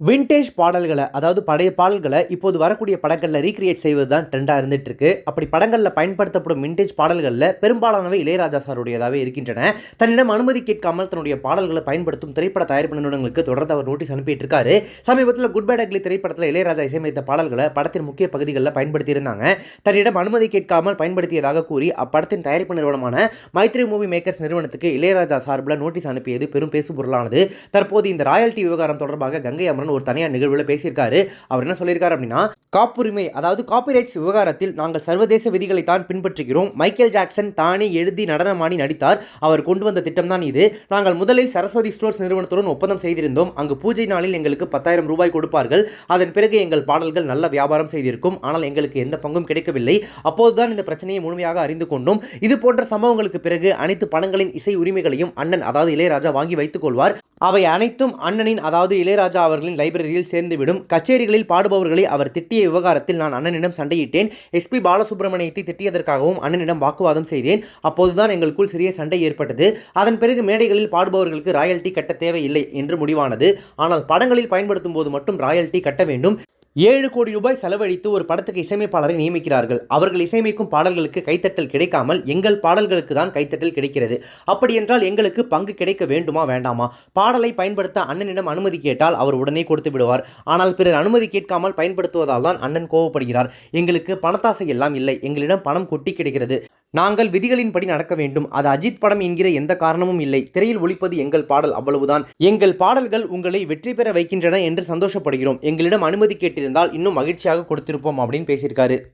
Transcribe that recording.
Vintage பாடல்களை அதாவது பழைய பாடல்களை இப்போது வரக்கூடிய படங்களில் ரீக்ரியேட் செய்வது தான் ட்ரெண்டாக இருந்துட்டு இருக்கு அப்படி படங்களில் பயன்படுத்தப்படும் விண்டேஜ் பாடல்களில் பெரும்பாலானவை இளையராஜா சாருடையதாகவே இருக்கின்றன. தன்னிடம் அனுமதி கேட்காமல் தன்னுடைய பாடல்களை பயன்படுத்தும் திரைப்பட தயாரிப்பு நிறுவனங்களுக்கு தொடர்ந்து அவர் நோட்டீஸ் அனுப்பிட்டு இருக்காரு சமீபத்தில் குட் பேட் அக்லி திரைப்படத்தில் இளையராஜா இசையமைத்த பாடல்களை படத்தின் முக்கிய பகுதிகளில் பயன்படுத்தியிருந்தாங்க. தன்னிடம் அனுமதி கேட்காமல் பயன்படுத்தியதாக கூறி அப்படத்தின் தயாரிப்பு நிறுவனமான மைத்ரி மூவி மேக்கர்ஸ் நிறுவனத்துக்கு இளையராஜா சார்பில் நோட்டீஸ் அனுப்பியது பெரும் பேசுபொருளானது. தற்போது இந்த ராயல்டி விவகாரம் தொடர்பாக கங்கை அமரன் ஒரு தனியார் நிகழ்வில் பேசியிருக்காரு. அவர் என்ன சொல்லியிருக்காரு அப்படின்னா காப்புரிமை அதாவது காப்பிரைட்ஸ் விவகாரத்தில் நாங்கள் சர்வதேச விதிகளை தான் பின்பற்றுகிறோம். மைக்கேல் ஜாக்சன் தானே எழுதி நடனமாடி நடித்தார். அவர் கொண்டு வந்த திட்டம் தான் இது. நாங்கள் முதலில் சரஸ்வதி ஸ்டோர்ஸ் நிறுவனத்துடன் ஒப்பந்தம் செய்திருந்தோம். அங்கு பூஜை நாளில் எங்களுக்கு பத்தாயிரம் ரூபாய் கொடுப்பார்கள். அதன் பிறகு எங்கள் பாடல்கள் நல்ல வியாபாரம் செய்திருக்கும். ஆனால் எங்களுக்கு எந்த பங்கும் கிடைக்கவில்லை. அப்போதுதான் இந்த பிரச்சனையை முழுமையாக அறிந்து கொண்டோம். இது போன்ற சம்பவங்களுக்கு பிறகு அனைத்து படங்களின் இசை உரிமைகளையும் அண்ணன் அதாவது இளையராஜா வாங்கி வைத்துக் கொள்வார். அவை அனைத்தும் அண்ணனின் அதாவது இளையராஜா அவர்களின் லைப்ரரியில் சேர்ந்துவிடும். கச்சேரிகளில் பாடுபவர்களை அவர் திட்டிய விவகாரத்தில் நான் அண்ணனிடம் சண்டையிட்டேன். எஸ்பி பாலசுப்ரமணியத்தை திட்டியதற்காகவும் அண்ணனிடம் வாக்குவாதம் செய்தேன். அப்போதுதான் எங்களுக்குள் சிறிய சண்டை ஏற்பட்டது. அதன் பிறகு மேடைகளில் பாடுபவர்களுக்கு ராயல்டி கட்ட தேவையில்லை என்று முடிவானது. ஆனால் படங்களில் பயன்படுத்தும் போது மட்டும் ராயல்டி கட்ட வேண்டும். ஏழு கோடி ரூபாய் செலவழித்து ஒரு படத்துக்கு இசையமைப்பாளரை நியமிக்கிறார்கள். அவர்கள் இசையமைக்கும் பாடல்களுக்கு கைத்தட்டல் கிடைக்காமல் எங்கள் பாடல்களுக்கு தான் கைத்தட்டல் கிடைக்கிறது. அப்படி என்றால் எங்களுக்கு பங்கு கிடைக்க வேண்டுமா வேண்டாமா? பாடலை பயன்படுத்த அண்ணனிடம் அனுமதி கேட்டால் அவர் உடனே கொடுத்து விடுவார். ஆனால் பிறர் அனுமதி கேட்காமல் பயன்படுத்துவதால் தான் அண்ணன் கோவப்படுகிறார். எங்களுக்கு பணத்தாசை எல்லாம் இல்லை. எங்களிடம் பணம் கொட்டி கிடைக்கிறது. நாங்கள் விதிகளின்படி நடக்க வேண்டும். அது அஜித் படம் என்கிற எந்த காரணமும் இல்லை. திரையில் ஒழிப்பது எங்கள் பாடல் அவ்வளவுதான். எங்கள் பாடல்கள் உங்களை வெற்றி பெற வைக்கின்றன என்று சந்தோஷப்படுகிறோம். எங்களிடம் அனுமதி கேட்டிருந்தால் இன்னும் மகிழ்ச்சியாக கொடுத்திருப்போம் அப்படின்னு பேசியிருக்காரு.